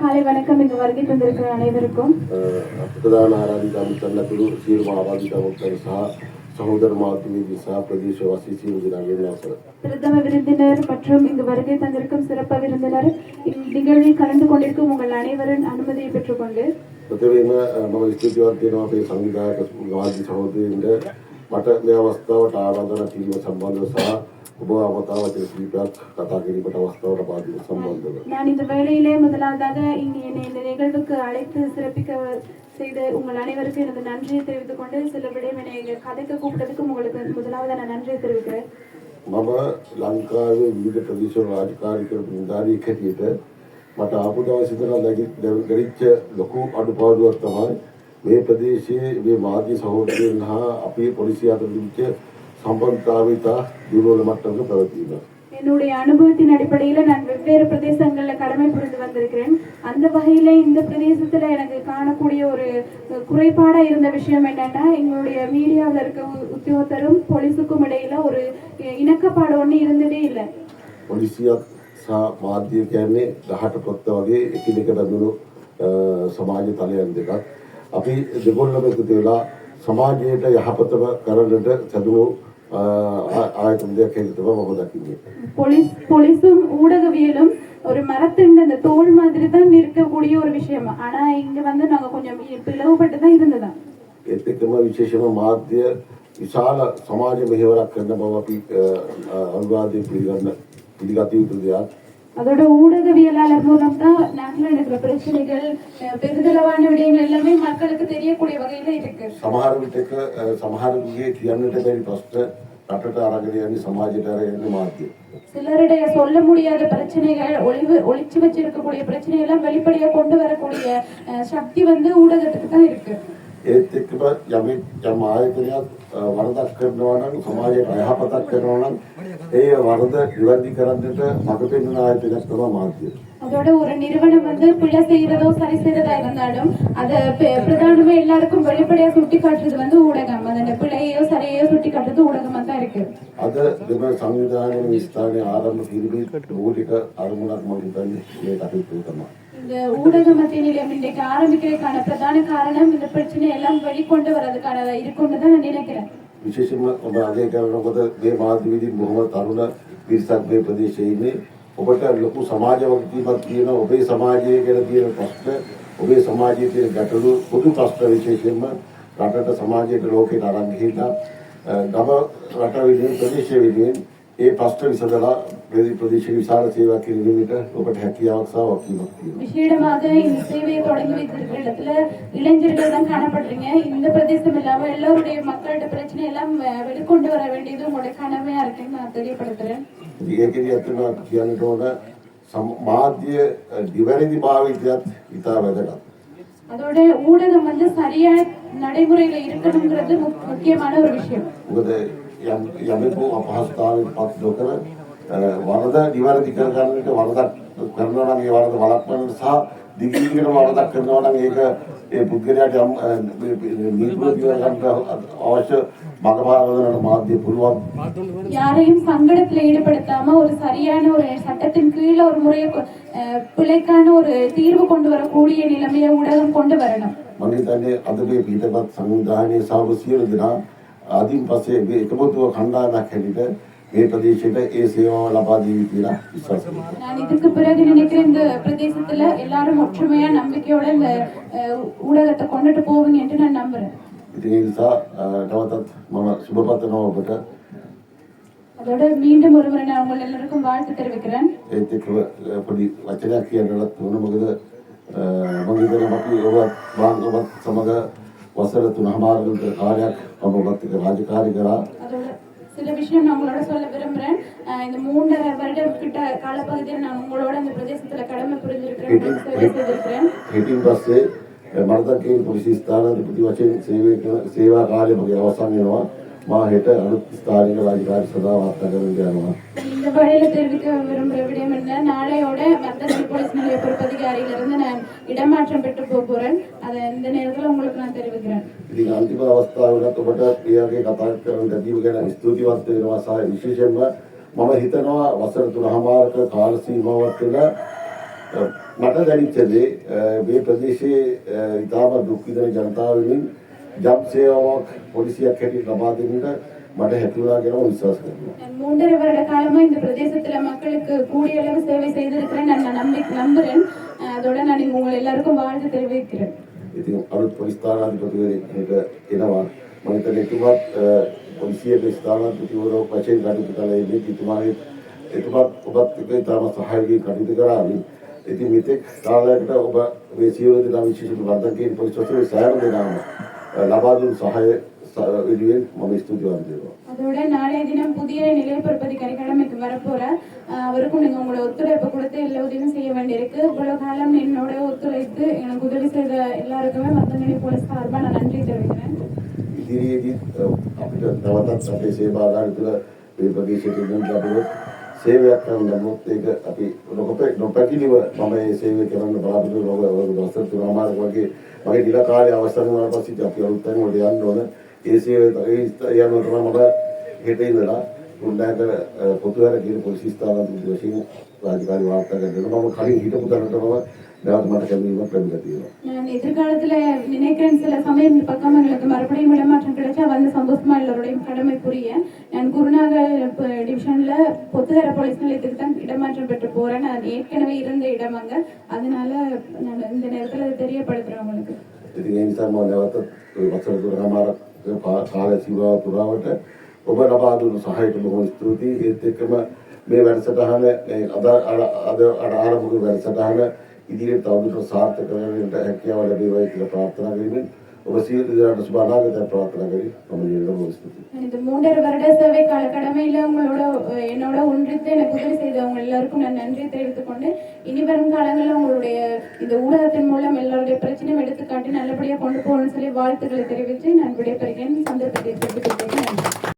காலை வணக்கம் இங்கு வருகை தந்திருக்கிற அனைவருக்கும். பிரதானாராதிதாம் சன்னகுரு ஸ்ரீ மாவாதிதாமுக்தர் சா சகோதர மாதுமிகி சா பிரதேசவாசி பிரதம விருந்தினர் மற்றும் இங்கு வருகை தந்திருக்கும் சிறப்பு விருந்தினர் இந்நிகழ்வில் கலந்து கொண்டிருக்கும் உங்கள் அனைவரின் அனுமதியை பெற்றுக்கொண்டு. மம ஸ்ருதி வார்த்தை சங்கீதா கஸ்பூர் ಮಠಜ್ಞಾವಸ್ಥಾವ ಟಾಡದರ ತೀರ್ವ ಸಂಬಂಧ ಸಹ நான் இந்த வேலையிலே முதலாவதாக இங்கே என்னை இந்த நிகழ்வுக்கு அழைத்து சிறப்பிக்க செய்த உங்கள் அனைவருக்கும் எனது நன்றியை தெரிவித்துக் கொண்டு சில விடையும் என்னை கதைக்க கூப்பிட்டதுக்கும் உங்களுக்கு முதலாவது நான் நன்றியை தெரிவிக்கிறேன் மம லங்காவில் விவித பிரதேச ராஜகாரிகள் ಮುಂದಾರಿ ಕಟ್ಟಿದ್ದ ಮತ್ತು ಆಪುದಾವಸಿದರ ಗರಿಚ ಲಘು ಅನುಭಾವದ ತಮಾಯಿ දැරිච්ච ලොකු අඩුපාඩුවක් තමයි මේ ප්‍රදේශයේ මේ මාධ්‍ය සහෝදරයන් හා අපේ පොලිසිය අතර තිබිච්ච සම්බන්ධතාවය ඉතා දුර්වල මට්ටමක පැවතීම. என்னுடைய அனுபவத்தின் அடிப்படையில நான் வெவ்வேறு பிரதேசங்கள்ல கடமை புரிந்து வந்திருக்கிறேன் அந்த வகையில இந்த பிரதேசத்துல எனக்கு காணக்கூடிய ஒரு குறைபாடா இருந்த விஷயம் என்னன்னா எங்களுடைய மீடியாவில் இருக்க உ- உத்தியோகத்தரும் போலீஸுக்கும் இடையில ஒரு இணக்கப்பாடு ஒண்ணு இருந்ததே இல்லை පොලිසියක් සහ මාධ්‍ය කියන්නේ ගහට පොත්ත වගේ එකිනෙක බැඳුණු අ, සමාජ තලයන් දෙකක්. අපි දෙගොල්ලම එකතු වෙලා සමාජයට යහපතම කරන්නට සැදුණු අ, ආ- ආයතන දෙයක් හැටියට තමයි මම දකින්නේ. போலீஸ் போலீஸும் ஊடகவியலும் ஒரு மரத்தின் அந்த தோல் மாதிரி தான் இருக்கக்கூடிய ஒரு விஷயம் ஆனா இங்க வந்து நாங்க கொஞ்சம் இ- பிளவுபட்டு தான் இருந்ததா ඒත් එක්කම විශේෂම මාධ්‍ය විශාල සමාජ මෙහෙවරක් කරන බව අපි අ, අ, අනුවාදයෙන් පිළිගන්න පිළිගත යුතු දෙයක්. அதோட ஊடகவியலாளர் மூலம் தான் நாட்டில் நடக்கிற பிரச்சனைகள் அஹ், பெரிதளவான விடயங்கள் எல்லாமே மக்களுக்கு தெரியக்கூடிய வகையில இருக்கு සමහර විටක අ, සමහරුගේ කියන්නට බැරි ප්‍රශ්න රටට අරගෙන යන්නේ සමාජයට අරගෙන යන්නේ මාධ්‍ය. சிலருடைய சொல்ல முடியாத பிரச்சனைகள் ஒளிவு ஒளிச்சு வச்சிருக்கக்கூடிய பிரச்சனை எல்லாம் வெளிப்படையா கொண்டு வரக்கூடிய அஹ், சக்தி வந்து ஊடகத்துக்கு தான் இருக்கு ඒත් එක්කම යමෙක් යම් ආයතනයක් අ, වරදක් කරනවා නම් සමාජයට අයහපතක් කරනවා නම් ඒ වරද නිවැරදි කරන්නට මඟ පෙන්වන ආයතනයක් තමයි මාධ්‍ය. அதோட ஒரு நிறுவனம் வந்து பிள்ளை செய்யறதோ சரி செய்யறதா இருந்தாலும் அத பெ- பிரதானமா எல்லாருக்கும் வெளிப்படையா சுட்டி காட்டுறது வந்து ஊடகம் அந்த பிள்ளையோ சரியையோ சுட்டி காட்டுறது ஊடகமா தான் இருக்கு අද දෙම සංවිධානයේ මේ ස්ථානයේ ආරම්භ කිරීමේ මූලික අරමුණක් මම හිතන්නේ මේ කටයුතු තමයි. இந்த ஊடக மத்திய நிலையம் இன்றைக்கு ஆரம்பிக்கிறதுக்கான பிரதான காரணம் இந்த பிரச்சனை எல்லாம் வெளிக்கொண்டு வர்றதுக்கான இருக்கும்னு தான் நான் நினைக்கிறேன் විශේෂයෙන්ම ඔබ අගය කරනකොට මේ මාධ්‍යවේදී බොහොම තරුණ පිරිසක් මේ ප්‍රදේශයේ ඉන්නේ. ඔබට ලොකු සමාජ වගකීමක් තියෙනවා. ඔබේ සමාජයේ ගැන තියෙන ප්‍රශ්න, ඔබේ සමාජයේ තියෙන ගැටලු පොදු ප්‍රශ්න විශේෂයෙන්ම රටට සමාජයට ලෝකයට අරන් ගිහිල්ලා අ, ගම රට වෙනුවෙන් ප්‍රදේශය වෙනුවෙන් ඒ ප්‍රශ්න විසඳලා ප්‍රදේ- ප්‍රදේශයේ විශාල සේවයක් කිරීමට ඔබට හැකියාවක් සහ වගකීමක් තියෙනවා. விசேடமாக இந்த சேவையை தொடங்கி வைத்திருக்கிற இடத்துல இளைஞர்கள் தான் காணப்படுறீங்க இந்த பிரதேசம் இல்லாம எல்லாருடைய மக்களோட பிரச்சனை எல்லாம் வெ- வெளிக்கொண்டு வர வேண்டியது உங்களுடைய கடமையா இருக்குன்னு நான் தெரியப்படுத்துறேன் ඒකෙදි අතන කියන්නට ඕන සම- මාධ්‍ය අ, නිවැරදි භාවිතයත් ඉතා වැදගත්. அதோட ஊடகம் வந்து சரியான நடைமுறையில இருக்கணுங்கிறது முக்- முக்கியமான ஒரு விஷயம் මොකද යම් යමෙකු අපහසුතාවයට පත් නොකර අ, වරද නිවැරදි කරගන්නට වරදක් කරනවා නම් ඒ වරද වළක්වන්න සහ දිගින් වරදක් කරනවා නම් ඒක ඒ පුද්ගලයාට යම් අ, නීතිය දියවගන්න අවශ්‍ය මඟපාරවලට මාධ්‍ය පුළුවන් யாரையும் சங்கடத்துல ஈடுபடுத்தாம ஒரு சரியான ஒரு சட்டத்தின் கீழே ஒரு முறையை கொ- அஹ் பிழைக்கான ஒரு தீர்வு கொண்டு வரக்கூடிய நிலைமையை ஊடகம் கொண்டு வரணும் මම හිතන්නේ අද මේ පිටපත් සංවිධානයේ සහව සියලු දෙනා අදින් පස්සේ මේ එකමුතුව කණ්ඩායමක් හැටියට මේ ප්‍රදේශයට ඒ සේවාව ලබා දීවි කියලා විශ්වාස කරනවා. நான் இதுக்கு பிறகு நினைக்கிறேன் இந்த பிரதேசத்துல எல்லாரும் ஒற்றுமையா நம்பிக்கையோட இந்த அஹ், ஊடகத்தை கொண்டுட்டு போவீங்க என்று நான் நம்புறேன் ඉතින් ඒ නිසා අ, තවතත් මම සුබ පතනවා ඔබට அதோட மீண்டும் ஒருமுறை நான் உங்கள் எல்லாருக்கும் வாழ்த்து தெரிவிக்கிறேன் ඒත් එක්ක අ, පොඩි වචනයක් කියන්නවත් ඕන මොකද අ, මම வசனத்தின் அமார்கள் காரியாக சம்பவத்துக்கு ராஜகாரிகளா சில விஷயம் நான் உங்களோட சொல்ல விரும்புறேன். இந்த மூன்றரை வருடம் கிட்ட காலப்பகுதியில் நான் உங்களோட இந்த பிரதேசத்துல கடமை புரிஞ்சிருக்கிறேன் மரதಕ್ಕೆ कृषि स्थान प्रतिवचन सेवा सेवा कार्य भगे अवसान කරන සේවා කාලය මගේ අවසන් වෙනවා මා හෙට අලුත් ස්ථානික රාජකාරී සඳහා වාර්තා කරන්න යනවා இந்த வழியில தெரிவிக்க விரும்புற விடயம் என்ன நாளையோட மர்தகரி போலீஸ் நிலைய பொறுப்பதிகாரியில இருந்து நான் இடமாற்றம் பெற்று போக போறேன் அதை இந்த நேரத்துல உங்களுக்கு நான் தெரிவிக்கிறேன் ඉතින් අන්තිම අවස්ථාවකට ඔබට ඒ වගේ කතා කරන ලැබීම ගැන ස්තුතිවන්ත වෙනවා සහ විශේෂයෙන්ම මම හිතනවා වසර තුනහමාරක කාල සීමාවක් තුළ අ, මට දැනිච්චදේ අ, මේ ප්‍රදේශයේ අ, ඉතාම දුක් විඳින ජනතාව වෙනුවෙන් ජම් සේවාවක් පොලිසියක් හැටියට ලබා දෙන්නට මට හැකි වුණා කියලා මම විශ්වාස කරනවා. நான் மூன்றரை வருட காலமா இந்த பிரதேசத்துல மக்களுக்கு கூடிய அளவு சேவை செய்திருக்கிறேன் நான் நான் நம்பி நம்புறேன் அஹ் அதோட நான் இங்க உங்கள் எல்லாருக்கும் வாழ்த்து தெரிவிக்கிறேன் ඉතින් අලුත් පොලිස් ස්ථානාධිපතිවරයෙක් මේක එනවා. මම හිතන්නේ එතුමාත් අ, පොලිසියේ ස්ථානාධිපතිවරයෙකු වශයෙන් කටයුතු කළේ ඉන්නේ එතුමාගේ එතුමාත් ඔබත් එක්ක ඉතාම සහයෝගී කටයුතු කරාවි. ඉතින් මෙතෙක් කාලයකට ඔබ මේ සියලු දෙනා විශේෂයෙන් වර්ධකයෙන් පොලිස් වශයෙන් සෑම දෙනාම අ, ලබා දුන් සහාය ස- වෙනුවෙන් මම ස්තුතිවන්ත වෙනවා. அதோட நாளைய தினம் புதிய நிலையப்பரப்பதி கரிக்கடமைக்கு வரப்போற அஹ் அவருக்கும் நீங்க உங்களோட ஒத்துழைப்பு கொடுத்து எல்லா உதவியும் செய்ய வேண்டியிருக்கு இவ்வளவு காலம் என்னோட ஒத்துழைத்து எனக்கு உதவி செய்த எல்லாருக்குமே மத்தங்கனி போலீஸ் சார்பா நான் நன்றி தெரிவிக்கிறேன் ඉදිරියේදී අ, අපිට තවතත් අපේ සේවා ආධාරිත මේ ප්‍රදේශයට මුල් ලැබුවොත් සේවයක් කරන්න ලැබුවොත් ඒක අපි නොකොප නොපැකිලිව මම මේ සේවය කරන්න බලාපොරොත්තු වෙනවා ඔය දවස් තුනමාරක වගේ මගේ දින කාලේ අවසන් වුණාට පස්සේ අපි අලුත් තැන් වලට යන්න ඕන ඒ සේවය ඒ ස්ථ- යනවා තමයි මම හෙට ඉඳලා പിള്ളേരുടെ പൊത്തുകാരൊക്കെ ഇത് പോലീസ് സ്ഥാപനത്തിൽ ദോഷിയും രാജകാരി വാർത്തകളുണ്ട് നമ്മൾ കളി ഹീറ്റ് പുത്തനുള്ള எதிர்காலத்துல நினைக்கிறேன் சில சமயம் இந்த பக்கம் எங்களுக்கு மறுபடியும் இடமாற்றம் கிடைச்சா வந்து சந்தோஷமா எல்லோருடையும் கடமை புரிய நான் குருநாகர் டிவிஷன்ல பொத்துகர போலீஸ் நிலையத்துக்கு தான் இடமாற்றம் பெற்று போறேன் நான் ஏற்கனவே இருந்த இடம் அங்க அதனால நான் இந்த நேரத்துல தெரியப்படுத்துறேன் உங்களுக்கு இது நேமிசாம நேரத்தை வசதி துறமாற கால சிவா துறாவட்ட ඔබ ලබා දුන්නු සහායට බොහොම ස්තුතියි. ඒත් එක්කම මේ වැඩසටහන මේ අද අද- අද අද ආරම්භ වූ වැඩසටහන ඉදිරියට තවදුරටත් සාර්ථක කරගන්නට හැකියාව ලැබේවායි කියලා ප්‍රාර්ථනා කරමින් ඔබ සියලු දෙනාට සුබ අනාගතයක් ප්‍රාර්ථනා කරමි. මම ජීවිතේ බොහොම ස්තුතියි. நான் இந்த மூன்றரை வருட சேவை கால கடமையில உங்களோட அஹ், என்னோட ஒன்றித்து எனக்கு உதவி செய்தவங்க எல்லாருக்கும் நான் நன்றி தெரிவித்துக் கொண்டு இனி வரும் காலங்களில் உங்களுடைய இந்த ஊடகத்தின் மூலம் எல்லாருடைய பிரச்சனையும் எடுத்துக்காட்டி நல்லபடியா கொண்டு போகணும்னு சொல்லி வாழ்த்துக்களை தெரிவித்து நான் விடைபெறுகிறேன் சந்தர்ப்பத்தை தெரிவித்துக் கொள்கிறேன் நன்றி